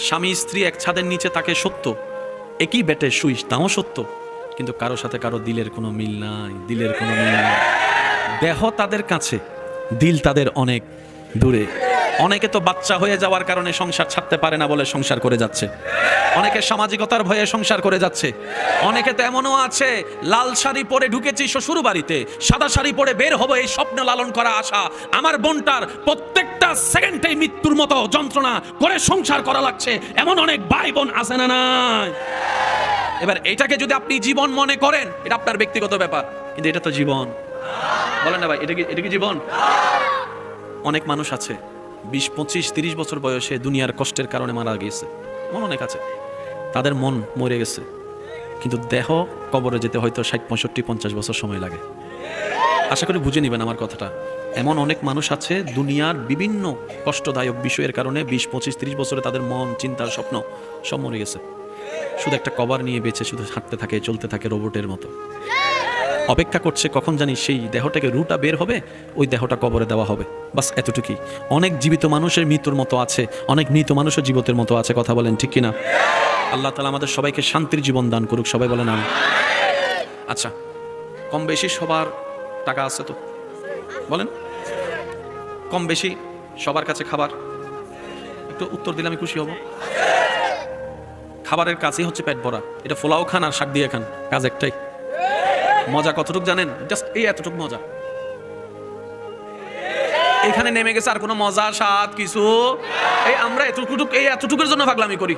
স্বামী স্ত্রী এক ছাদের নিচে তাকে সত্য। একই বেটে শুইস তাও সত্য। কিন্তু কারও সাথে কারও দিলের কোনো মিল নাই, দিলের কোনো মিল নাই। দেহ তাদের কাছে, দিল তাদের অনেক দূরে। অনেকে তো বাচ্চা হয়ে যাওয়ার কারণে সংসার ছাড়তে পারে না বলে সংসার করে যাচ্ছে। অনেকে সামাজিকতার ভয়ে সংসার করে যাচ্ছে। অনেকে তো এমনও আছে, লাল শাড়ি পরে ঢুকেছি শ্বশুর বাড়িতে, সাদা শাড়ি পরে বের হব এই স্বপ্ন লালন করা আশা। আমার বোনটার প্রত্যেকটা সেকেন্ডে মৃত্যুর মতো যন্ত্রণা করে সংসার করা লাগছে। এমন অনেক ভাই বোন আছে না নাই? এবার এটাকে যদি আপনি জীবন মনে করেন, এটা আপনার ব্যক্তিগত ব্যাপার, কিন্তু এটা তো জীবন। বলেন না ভাই, এটা কি এটা কি জীবন? অনেক মানুষ আছে বিশ, পঁচিশ, তিরিশ বছর বয়সে দুনিয়ার কষ্টের কারণে মারা গিয়েছে। মন অনেক আছে। তাদের মন মরে গেছে। কিন্তু দেহ কবরে যেতে হয়তো ষাট, পঁয়ষট্টি, পঞ্চাশ বছর সময় লাগে। আশা করি বুঝে নেবেন আমার কথাটা। এমন অনেক মানুষ আছে দুনিয়ার বিভিন্ন কষ্টদায়ক বিষয়ের কারণে বিশ, পঁচিশ, তিরিশ বছরে তাদের মন, চিন্তার স্বপ্ন সব মরে গেছে। শুধু একটা কভার নিয়ে বেঁচে শুধু হাঁটতে থাকে, চলতে থাকে রোবটের মতো। অপেক্ষা করছে কখন জানি সেই দেহটাকে রুটা বের হবে, ওই দেহটা কবরে দেওয়া হবে। বাস এতটুকুই। অনেক জীবিত মানুষের মৃত্যুর মতো আছে, অনেক মৃত মানুষের জীবতের মতো আছে, কথা বলেন ঠিক কিনা? আল্লাহ তালা আমাদের সবাইকে শান্তির জীবন দান করুক, সবাই বলেন আমি আচ্ছা কম বেশি সবার টাকা আছে তো? বলেন। কম বেশি সবার কাছে খাবার? একটু উত্তর দিলে আমি খুশি হব। খাবারের কাছেই হচ্ছে পেট ভরা। এটা ফোলাও খান আর শাক দিয়ে খান, কাজ একটাই। মজা কতটুক জানেন? জাস্ট এই এতটুক মজা। এখানে নেমে গেছে আর কোনো মজা, স্বাদ, কিছু? এই আমরা এতটুকুটুক এই এতটুকুর জন্য ভাগলামি করি।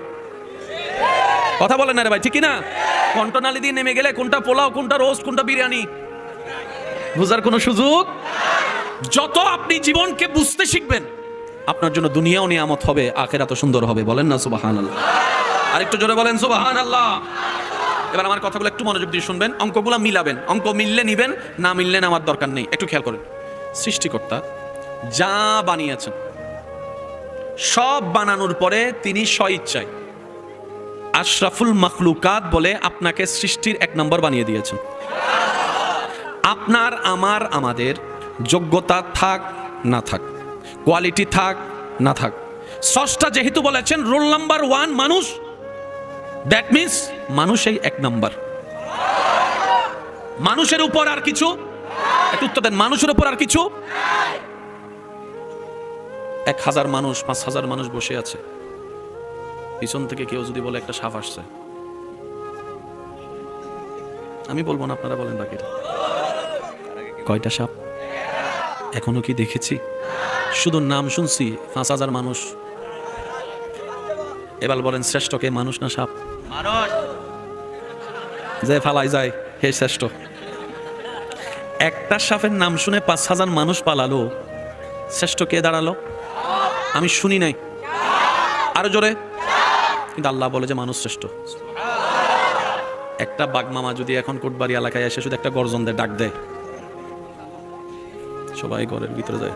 কথা বলেন না রে ভাই, ঠিক না কন্টনালি দিয়ে নেমে গেলে কোনটা পোলাও, কোনটা রোস্ট, কোনটা বিরিয়ানি? বুঝার কোনো সুযোগ? যত আপনি জীবনকে বুঝতে শিখবেন, আপনার জন্য দুনিয়াও নিয়ামত হবে আখেরা তো সুন্দর হবে। বলেন না সুবাহান আল্লাহ আরেকটু জোরে বলেন সুবাহান আল্লাহ এবার আমার কথাগুলো একটু মনোযোগ দিয়ে শুনবেন। অঙ্কগুলো মিলাবেন। অঙ্ক মিললে নিবেন, না মিললে আমার দরকার নেই। একটু খেয়াল করেন। সৃষ্টিকর্তা যা বানিয়েছেন, সব বানানোর পরে তিনি স্বইচ্ছায় আশরাফুল মখলুকাত বলে আপনাকে সৃষ্টির এক নম্বর বানিয়ে দিয়েছেন। আপনার, আমার, আমাদের যোগ্যতা থাক, না থাক। কোয়ালিটি থাক, না থাক। ষষ্ঠটা যেহেতু বলেছেন, রোল নাম্বার ওয়ান মানুষ। দ্যাট মিন্স মানুষই এক নাম্বার। মানুষের উপর আর কিছু? একটু উত্তর দেন, মানুষের উপর আর কিছু? এক হাজার মানুষ, পাঁচ হাজার মানুষ বসে আছে। পিছন থেকে কেউ যদি বলে একটা সাপ আসছে। আমি বলব না, আপনারা বলেন বাকিটা। কয়টা সাপ? এখনও কি দেখেছি? শুধু নাম শুনছি, পাঁচ হাজার মানুষ। এবার বলেন শ্রেষ্ঠকে মানুষ না সাপ? যে ফালাই যায়, হে শ্রেষ্ঠ। একটা সাপের নাম শুনে পাঁচ হাজার মানুষ পালালো। শ্রেষ্ঠ কে দাঁড়াল? আমি শুনি নাই। আরও জোরে। কিন্তু আল্লাহ বলে যে মানুষ শ্রেষ্ঠ। একটা বাগমামা যদি এখন কোটবাড়ি এলাকায় এসে শুধু একটা গর্জন দেয় ডাক দেয়। সবাই ঘরের ভিতরে যায়।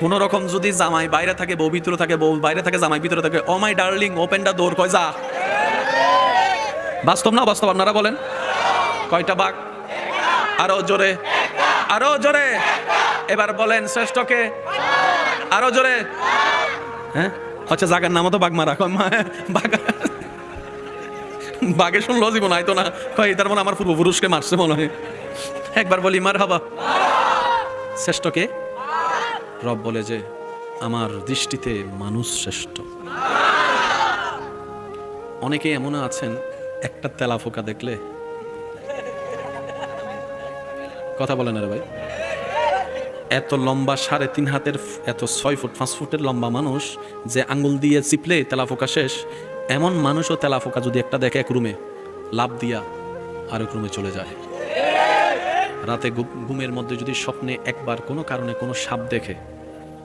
কোন রকম যদি জামাই বাইরে থাকে, বউ ভিতরে থাকে, বউ বাইরে থাকে, জামাই ভিতরে থাকে, ও মাই ডার্লিং ওপেন দা দৌড়, কয় যা। বাস্তব না বাস্তব আপনারা বলেন। কয়টা বাঘ? আরও জোরে। আরও জোরে। এবার বলেন শ্রেষ্ঠকে। আরও জোরে। হ্যাঁ? আচ্ছা জাগার নামও তো বাঘ মারা। বাঘ। বাঘে শুনলো জীবন আইতো না। কয় তার মানে আমার পূর্বপুরুষকে মারছে মনে হয়। একবার বলি, মার হবা। শ্রেষ্ঠকে? রব বলে যে, আমার দৃষ্টিতে মানুষ শ্রেষ্ঠ। অনেকে এমন আছেন একটা তেলা ফোকা দেখলে? কথা বলেন রে ভাই। এত লম্বা সাড়ে তিন হাতের, এত ছয় ফুট, পাঁচ ফুটের লম্বা মানুষ যে আঙ্গুল দিয়ে চিপলে তেলাফোকা শেষ, এমন মানুষও তেলাফোকা যদি একটা দেখে এক রুমে লাভ দিয়া আরেক রুমে চলে যায়। রাতে ঘুমের মধ্যে যদি স্বপ্নে একবার কোনো কারণে কোনো সাপ দেখে,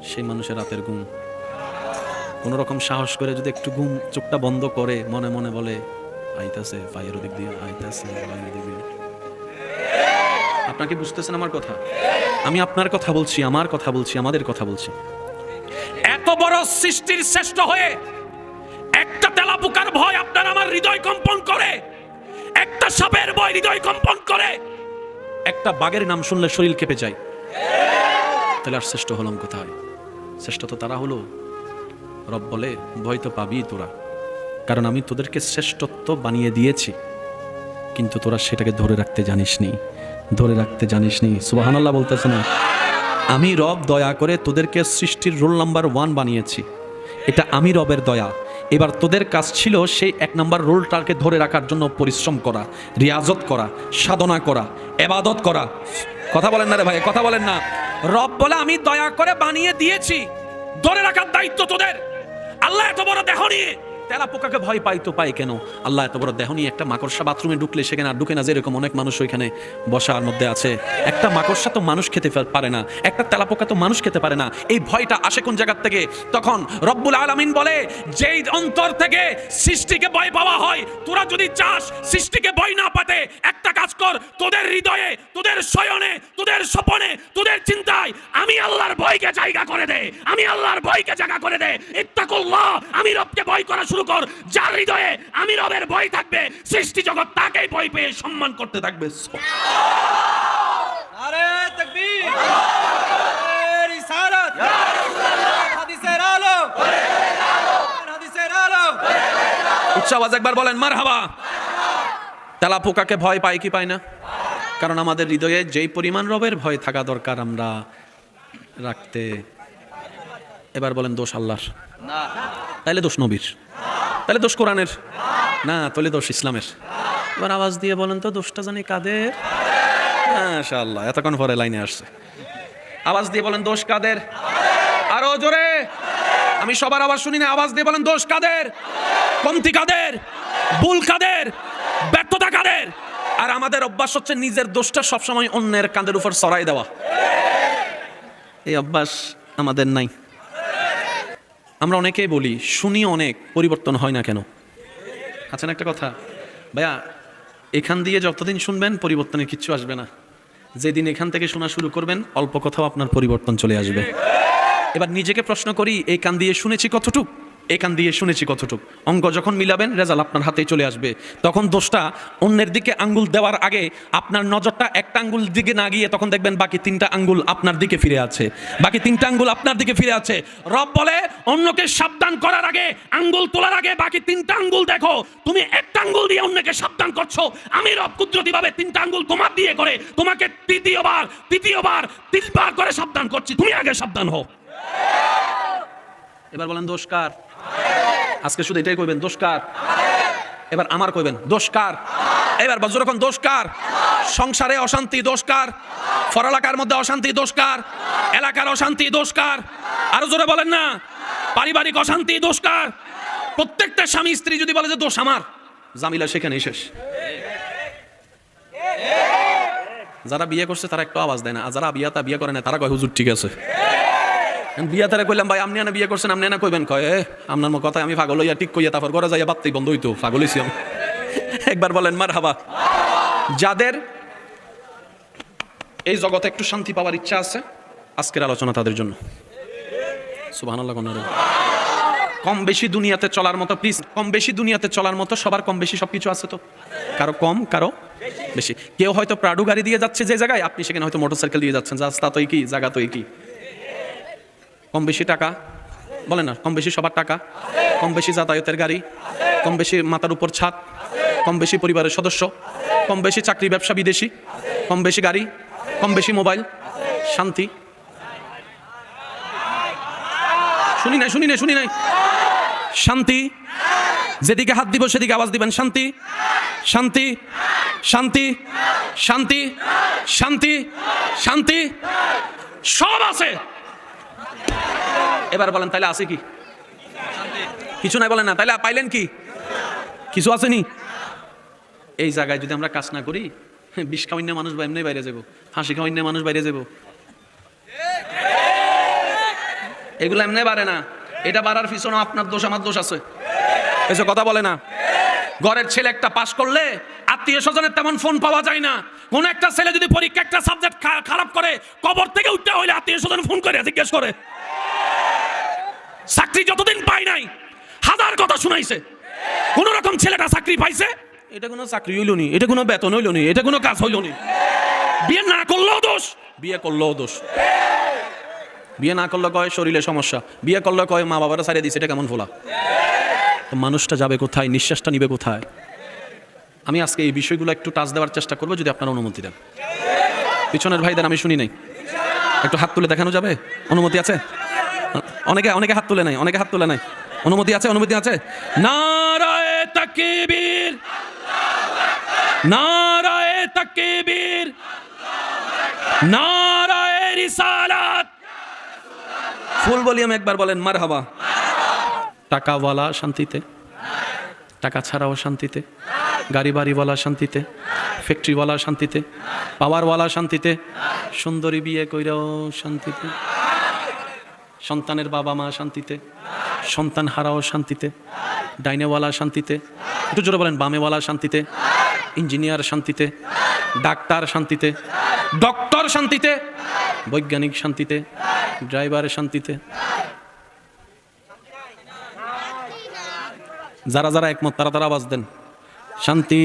সেই মানুষের রাতের ঘুম। কোনো রকম সাহস করে যদি একটু ঘুম চোখটা বন্ধ করে, মনে মনে বলে আইতাছে পায়ের দিক দিয়ে আইতাছে পায়ের দিক দিয়ে। আপনাকে বুঝতেছেন আমার কথা? আমি আপনার কথা বলছি আমার কথা বলছি আমাদের কথা বলছি। এত বড় সৃষ্টির শ্রেষ্ঠ হয়ে একটা তেলাপোকার ভয় আপনার আমার হৃদয় কম্পন করে একটা সাপের ভয় হৃদয় কম্পন করে। একটা বাঘের নাম শুনলে শরীর কেঁপে যায়। তাহলে আর শ্রেষ্ঠ হলাম কোথায়? শ্রেষ্ঠ তো তারা হলো। রব বলে ভয় তো পাবি তোরা। কারণ আমি তোদেরকে শ্রেষ্ঠত্ব বানিয়ে দিয়েছি। কিন্তু তোরা সেটাকে ধরে রাখতে জানিসনি। ধরে রাখতে জানিস জানিসনি। সুবাহানাল্লাহ বলতেছে না, আমি রব দয়া করে তোদেরকে সৃষ্টির রোল নাম্বার ওয়ান বানিয়েছি। এটা আমি রবের দয়া। এবার তোদের কাজ ছিল সেই এক নাম্বার রোলটাকে ধরে রাখার জন্য পরিশ্রম করা, রিয়াজত করা, সাধনা করা, এবাদত করা। কথা বলেন না রে ভাই, কথা বলেন না। রব বলে, আমি দয়া করে বানিয়ে দিয়েছি। ধরে রাখার দায়িত্ব তোদের। আল্লাহ এত বড় দেহ নিয়ে তেলা পোকাকে ভয় পাই তো পাই কেন? আল্লাহ এত বড় দেহ নিয়ে একটা মাকড়সা বাথরুমে ঢুকলে সেখানে আর ঢুকে না, যেরকম অনেক মানুষ ওইখানে বসার মধ্যে আছে। একটা মাকড়সা তো মানুষ খেতে পারে না, একটা তেলা পোকা তো মানুষ খেতে পারে না। এই ভয়টা আসে কোন জায়গার থেকে? তখন রব্বুল আলামিন বলে, যেই অন্তর থেকে সৃষ্টিকে ভয় পাওয়া হয়, তোরা যদি চাস সৃষ্টিকে ভয় না পাতে, একটা কাজ কর, তোদের হৃদয়ে, তোদের শয়নে, তোদের স্বপনে, তোদের চিন্তায় আমি আল্লাহর ভয়কে জায়গা করে দে, আমি আল্লাহর ভয়কে জায়গা করে দে। ইত্তাকুল্লাহ, আমি রবকে ভয় করা শুরু কর যার হৃদয়ে আমি রবের ভয় থাকবে সৃষ্টি জগৎ তাকেই ভয় পেয়ে সম্মান করতে থাকবে। নারে তাকবীর। রিসালাত। হাদিসের আলো হাদিসের আলো উচ্চ আওয়াজ একবার বলেন মার হাবা তেলা পোকাকে ভয় পাই কি পাই না? কারণ আমাদের হৃদয়ে যেই পরিমাণ রবের ভয় থাকা দরকার আমরা রাখতে এবার বলেন দোষ আল্লাহর। তাইলে দোষ নবীর। তাহলে দোষ কোরআনের? না, তাহলে দোষ ইসলামের। এবার আওয়াজ দিয়ে বলেন তো, দোষটা জানি কাদের? মাশাআল্লাহ, এতক্ষণ পরে লাইনে আসছে। আওয়াজ দিয়ে বলেন, দোষ কাদের? আরও জোরে। আমি সবার আওয়াজ শুনি না, আওয়াজ দিয়ে বলেন, দোষ কাদের? কমতি কাদের? ভুল কাদের? ব্যর্থতা কাদের? আর আমাদের অভ্যাস হচ্ছে নিজের দোষটা সবসময় অন্যের কাঁধের উপর সরাই দেওয়া। এই অভ্যাস আমাদের নাই। আমরা অনেকেই বলি, শুনি অনেক, পরিবর্তন হয় না কেন? আছেন একটা কথা। ভাইয়া, এখান দিয়ে যতদিন শুনবেন, পরিবর্তনের কিচ্ছু আসবে না। যেদিন এখান থেকে শোনা শুরু করবেন, অল্প কথাও আপনার পরিবর্তন চলে আসবে। এবার নিজেকে প্রশ্ন করি, এই কান দিয়ে শুনেছি কতটুক? এই কান দিয়ে শুনেছি কতটুক। অঙ্ক যখন মিলাবেন রেজাল্ট আপনার হাতেই চলে আসবে। তখন দোষটা অন্যের দিকে আঙ্গুল দেওয়ার আগে আপনার নজরটা একটা আঙ্গুল দিকে না গিয়ে তখন দেখবেন বাকি তিনটা আঙ্গুল আপনার দিকে ফিরে আছে। বাকি তিনটা আঙ্গুল আপনার দিকে ফিরে আছে। রব বলে, অন্যকে সাবধান করার আগে আঙ্গুল তোলার আগে বাকি তিনটা আঙ্গুল দেখো। তুমি একটা আঙ্গুল দিয়ে অন্যকে সাবধান করছ। আমি রব কুদরতিভাবে তিনটা আঙ্গুল তোমার দিয়ে করে তোমাকে তৃতীয়বার তৃতীয়বার, তিনবার করে সাবধান করছি। তুমি আগে সাবধান হও। এবার বলেন দোষ কার? আজকে শুধু এটাই কইবেন, দোষ কার? এবার আমার কইবেন, দোষ কার? এবার বজ্র দোষ কার? সংসারে অশান্তি দোষ কার? ফরালাকার মধ্যে অশান্তি দোষ কার? এলাকার অশান্তি দোষ কার? আরও জোরে বলেন না। পারিবারিক অশান্তি দোষ কার? প্রত্যেকটা স্বামী স্ত্রী যদি বলে যে দোষ আমার, জামিলা সেখানেই শেষ। যারা বিয়ে করছে তারা একটু আওয়াজ দেয় না, আর যারা বিয়া তা বিয়ে করে না, তারা কয়, হুজুর, ঠিক আছে। বিয়া তারা কইলাম, ভাই, আপনি না বিয়ে করছেন, আপনি না কইবেন? কয় আপনার মো কথা আমি পাগল হইয়া ঠিক কইয়া তারপর ঘরে যাইয়া বাত্তাই বন্ধ হইতো, পাগল হইছি একবার বলেন মার হাবা যাদের এই জগতে একটু শান্তি পাওয়ার ইচ্ছা আছে, আজকের আলোচনা তাদের জন্য। কম বেশি দুনিয়াতে চলার মতো প্লিজ কম বেশি দুনিয়াতে চলার মতো, সবার কম বেশি সবকিছু আছে তো। কারও কম, কারও বেশি। কেউ হয়তো প্রাডু গাড়ি দিয়ে যাচ্ছে যে জায়গায়, আপনি সেখানে হয়তো মোটরসাইকেল দিয়ে যাচ্ছেন রাস্তা তো কি, জায়গা তো কি। কম বেশি টাকা বলে না কম বেশি সবার টাকা কম বেশি যাতায়াতের গাড়ি কম বেশি মাথার উপর ছাদ কম বেশি পরিবারের সদস্য কম বেশি চাকরি ব্যবসা বিদেশি কম বেশি গাড়ি কম বেশি মোবাইল, শান্তি। শুনি নাই শুনি নাই শুনি নাই। শান্তি। যেদিকে হাত দিব সেদিকে আওয়াজ দিবেন, শান্তি। শান্তি। শান্তি। শান্তি। শান্তি। শান্তি। সব আছে। এবার বলেন তাহলে আছে কি? কিছু নাই বলেন না তাহলে পাইলেন কি? কিছু আসেনি এই জায়গায় যদি আমরা কাজ না করি বিষ খাওয়ান্য মানুষ এমনি বাইরে যাব হাসি খাওয়ান্য মানুষ বাইরে যাব এগুলো এমনি বাড়ে না। এটা বাড়ার পিছনে আপনার দোষ, আমার দোষ আছে। এসে কথা বলে না। ঘরের ছেলে একটা পাশ করলে আত্মীয় স্বজনের তেমন ফোন পাওয়া যায় না। কোন একটা ছেলে যদি পরীক্ষা একটা সাবজেক্ট খারাপ করে, কবর থেকে উঠতে হইলে আত্মীয় স্বজন ফোন করে, জিজ্ঞেস করে। চাকরি যতদিন পাই নাই হাজার কথা শুনাইছে। কোন রকম ছেলেটা চাকরি পাইছে? এটা কোনো চাকরি হইল নি এটা কোনো বেতন হইল নি এটা কোনো কাজ হইল নি। বিয়ে না করলেও দোষ। বিয়ে করলেও দোষ। বিয়ে না করলে কয় শরীরে সমস্যা বিয়ে করলে কয় মা বাবারা সারিয়ে দিছে এটা কেমন ফোলা তো মানুষটা যাবে কোথায় নিঃশ্বাসটা নিবে কোথায়? আমি আজকে এই বিষয়গুলো একটু টাচ দেওয়ার চেষ্টা করব যদি আপনারা অনুমতি দেন। পিছনের ভাইদের আমি শুনি নাই। একটু হাত তুলে দেখানো যাবে? অনুমতি আছে? অনেকে অনেকে হাত তুলে নাই, অনেকে হাত তুলে নাই। অনুমতি আছে অনুমতি আছে? নারায়ে তাকবীর। নারায়ে তাকবীর। নারায়ে রিসালাত। ফুল ভলিউম একবার বলেন, মারহাবা। টাকাওয়ালা শান্তিতে। টাকা ছাড়াও শান্তিতে। গাড়ি বাড়িওয়ালা শান্তিতে। ফ্যাক্টরিওয়ালা শান্তিতে। পাওয়ারওয়ালা শান্তিতে। সুন্দরী বিয়ে কইরাও শান্তিতে। সন্তানের বাবা মা শান্তিতে, সন্তান হারাও শান্তিতে, ডাইনেওয়ালা শান্তিতে, একটু জোরে বলেন, বামেওয়ালা শান্তিতে, ইঞ্জিনিয়ার শান্তিতে, ডাক্তার শান্তিতে, ডক্টর শান্তিতে, বৈজ্ঞানিক শান্তিতে, ড্রাইভার শান্তিতে। যারা যারা একমত, তারা তারা আওয়াজ দেন। শান্তি,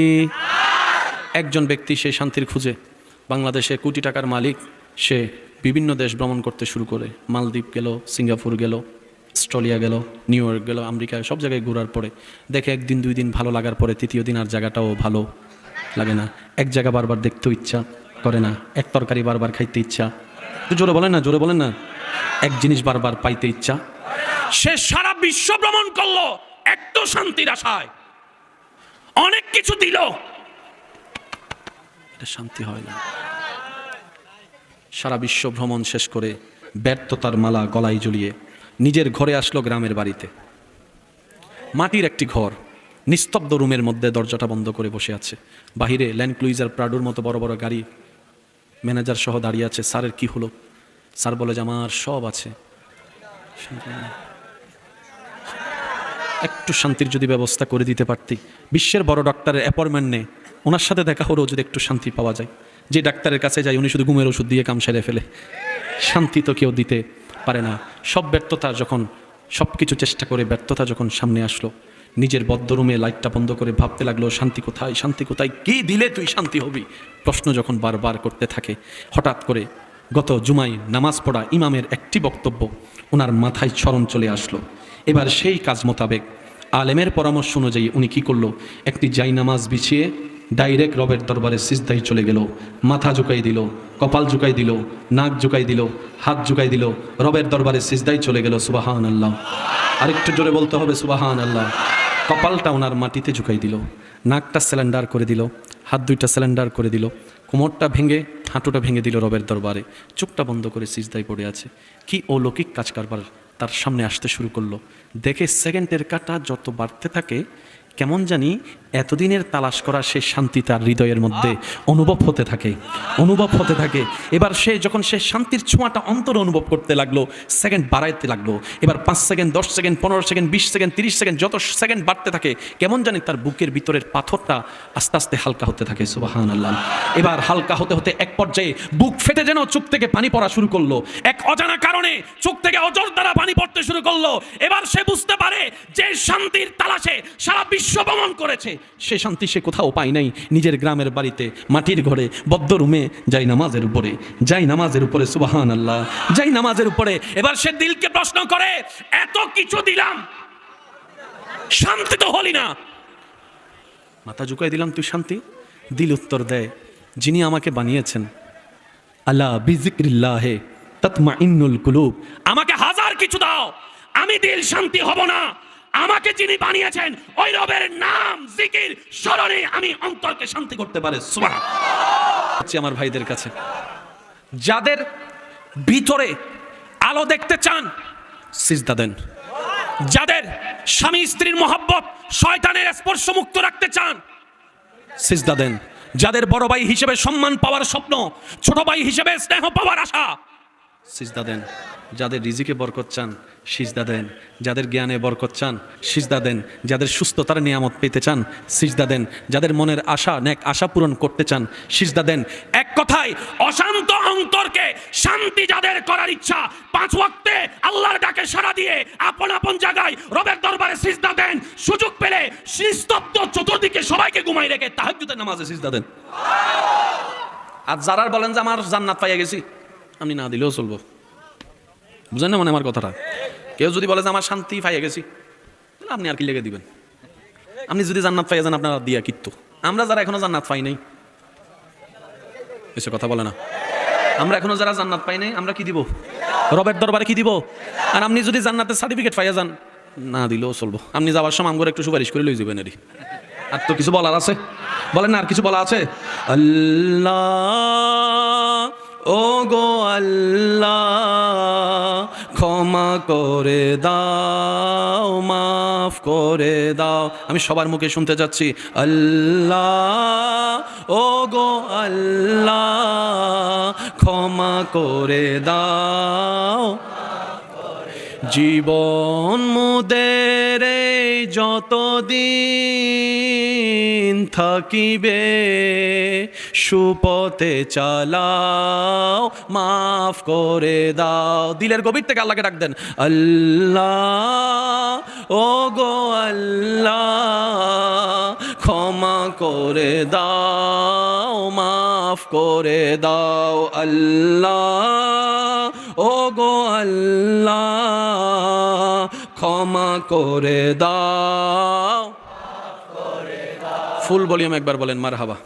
একজন ব্যক্তি সে শান্তির খুঁজে। বাংলাদেশে কোটি টাকার মালিক সে। বিভিন্ন দেশ ভ্রমণ করতে শুরু করে। মালদ্বীপ গেল সিঙ্গাপুর গেল অস্ট্রেলিয়া গেল নিউ ইয়র্ক গেল আমেরিকা সব জায়গায় ঘোরার পরে। দেখে একদিন দুই দিন ভালো লাগার পরে তৃতীয় দিন আর জায়গাটাও ভালো লাগে না। এক জায়গা বারবার দেখতেও ইচ্ছা করে না। এক তরকারি বারবার খাইতে ইচ্ছা। জোরে বলেন না জোরে বলেন না। এক জিনিস বারবার পাইতে ইচ্ছা। সে সারা বিশ্ব ভ্রমণ করল একটু শান্তির আশায়। অনেক কিছু দিল। এটা শান্তি হয় না। সারা বিশ্ব ভ্রমণ শেষ করে ব্যর্থতার মালা গলায় ঝুলিয়ে নিজের ঘরে আসলো গ্রামের বাড়িতে। মাটির একটি ঘর, নিস্তব্ধ রুমের মধ্যে দরজাটা বন্ধ করে বসে আছে। বাহিরে ল্যান্ড ক্লুইজার প্রাডুর মতো বড় বড় গাড়ি, ম্যানেজার সহ দাঁড়িয়ে আছে, স্যারের কি হলো? স্যার বলে, যে আমার সব আছে। একটু শান্তির যদি ব্যবস্থা করে দিতে পারতি। বিশ্বের বড় ডক্টরের অ্যাপয়েন্টমেন্ট নেই ওনার সাথে দেখা হলেও যদি একটু শান্তি পাওয়া যায়। যে ডাক্তারের কাছে যায়, উনি শুধু ঘুমের ওষুধ দিয়ে কাম সেরে ফেলে। শান্তি তো কেউ দিতে পারে না। সব ব্যর্থতা যখন, সব কিছু চেষ্টা করে ব্যর্থতা যখন সামনে আসলো, নিজের বদ্ধ রুমে লাইটটা বন্ধ করে ভাবতে লাগল, শান্তি কোথায় শান্তি কোথায়, কি দিলে তুই শান্তি হবি? প্রশ্ন যখন বারবার করতে থাকে, হঠাৎ করে গত জুমাই নামাজ পড়া ইমামের একটি বক্তব্য ওনার মাথায় স্মরণ চলে আসলো। এবার সেই কাজ মোতাবেক আলেমের পরামর্শ অনুযায়ী উনি কি করল? একটি জাই নামাজ বিছিয়ে ডাইরেক্ট রবের দরবারে সিজদাই চলে গেল। মাথা ঝুঁকাই দিল, কপাল ঝুঁকাই দিল, নাক ঝুঁকাই দিল, হাত ঝুঁকাই দিল। রবের দরবারে সিজদাই চলে গেল সুবাহান আল্লাহ আরেকটু জোরে বলতে হবে সুবাহান আল্লাহ কপালটা ওনার মাটিতে ঝুঁকাই দিল। নাকটা সিলিন্ডার করে দিল, হাত দুইটা সিলিন্ডার করে দিল। কোমরটা ভেঙে, হাঁটুটা ভেঙে দিল রবের দরবারে চোখটা বন্ধ করে সিজদাই পড়ে আছে। কি অলৌকিক কাজ কারবার তার সামনে আসতে শুরু করল। দেখে সেকেন্ডের কাটা যত বাড়তে থাকে কেমন জানি এতদিনের তালাশ করা সে শান্তি তার হৃদয়ের মধ্যে অনুভব হতে থাকে, অনুভব হতে থাকে। এবার সে যখন সে শান্তির ছোঁয়াটা অন্তর অনুভব করতে লাগল, সেকেন্ড বাড়াইতে লাগল। এবার পাঁচ সেকেন্ড, দশ সেকেন্ড, পনেরো সেকেন্ড, বিশ সেকেন্ড, তিরিশ সেকেন্ড, যত সেকেন্ড বাড়তে থাকে, কেমন জানি তার বুকের ভিতরের পাথরটা আস্তে আস্তে হালকা হতে থাকে সুবাহান আল্লাহ এবার হালকা হতে হতে এক পর্যায়ে বুক ফেটে যেন চোখ থেকে পানি পড়া শুরু করল। এক অজানা কারণে চোখ থেকে অজর দ্বারা পানি পড়তে শুরু করল। এবার সে বুঝতে পারে যে শান্তির তালাশে সারা বিশ্ব ভ্রমণ করেছে। সে শান্তি সে কোথাও পায় নাই। নিজের গ্রামের বাড়িতে, মাটির ঘরে, বদ্ধ রুমে যাই নামাজের উপরে, যাই নামাজের উপরে সুবাহান আল্লাহ যাই নামাজের উপরে। এবার সে দিলকে প্রশ্ন করে, এত কিছু দিলাম, শান্তি তো হলি না। মাথা ঝুঁকাই দিলাম, তুই শান্তি? দিল উত্তর দেয়, যিনি আমাকে বানিয়েছেন আল্লাহ বিজিক্রিল্লাহে তৎমা ইন্নুল কুলুব, আমাকে হাজার কিছু দাও, আমি দিল শান্তি হব না। আমাকে যিনি বানিয়েছেন, ওই রবের নাম, জিকির, স্মরণে আমি অন্তরকে শান্তি করতে পারে। আমার ভাইদের কাছে, যাদের ভিতরে আলো দেখতে চান, সিজদা দেন। যাদের স্বামী স্ত্রীর মহব্বত শয়তানের স্পর্শ মুক্ত রাখতে চান, সিজদা দেন। যাদের বড় ভাই হিসেবে সম্মান পাওয়ার স্বপ্ন, ছোট ভাই হিসেবে স্নেহ পাওয়ার আশা সিজদা দেন। যাদের রিজিকে বরকত চান, সিজদা দেন। যাদের জ্ঞানে বরকত চান, সিজদা দেন। যাদের সুস্থতার নিয়ামত পেতে চান, সিজদা দেন। যাদের মনের আশা নেক আশা পূরণ করতে চান, সিজদা দেন। এক কথায়, অশান্ত অন্তরকে শান্তি যাদের করার ইচ্ছা, পাঁচ ওয়াক্তে আল্লাহর ডাকে সাড়া দিয়ে আপন আপন জায়গায় রবের দরবারে সিজদা দেন। সুযোগ পেলে নিস্তব্ধ চতুর্দিকে সবাইকে ঘুমাই রেখে তাহাজ্জুদের নামাজে সিজদা দেন। আর যারা বলেন যে, আমার জান্নাত পাইয়া গেছি। আমি না দিলেও চলবো। বুঝেন না মানে আমার কথাটা? কেউ যদি বলে যে আমার শান্তি পাইয়ে গেছি, তাহলে আপনি আর কি লেগে দিবেন? আপনি যদি জান্নাত পাইয়া যান, আপনারা দিয়া কিত্তু আমরা যারা এখনও জান্নাত পাই নাই এসে কথা বলে না। আমরা এখনও যারা জান্নাত পাই নাই, আমরা কি দিব? রবের দরবারে কি দিব? আর আপনি যদি জান্নাতের সার্টিফিকেট পাইয়া যান, না দিলেও চলবো। আপনি যাওয়ার সময় আমগরে একটু সুপারিশ করে লই যাবেন এরই। আর তো কিছু বলার আছে? বলেন না, আর কিছু বলা আছে? আল্লাহ ও গো আল্লাহ, ক্ষমা করে দাও, মাফ করে দাও। আমি সবার মুখে শুনতে যাচ্ছি, আল্লাহ ও গো আল্লাহ, ক্ষমা করে দাও। জীবন মুদের যতদিন থাকিবে সুপথে চালাও, মাফ করে দাও। দিলের গভীর থেকে আল্লাহকে ডাক দেন, আল্লাহ ও গো আল্লাহ, ক্ষমা করে দাও, মাফ করে দাও। আল্লাহ ও গো আল্লাহ, ক্ষমা করে দাও। ফুল ভলিউম একবার বলেন মার হাবা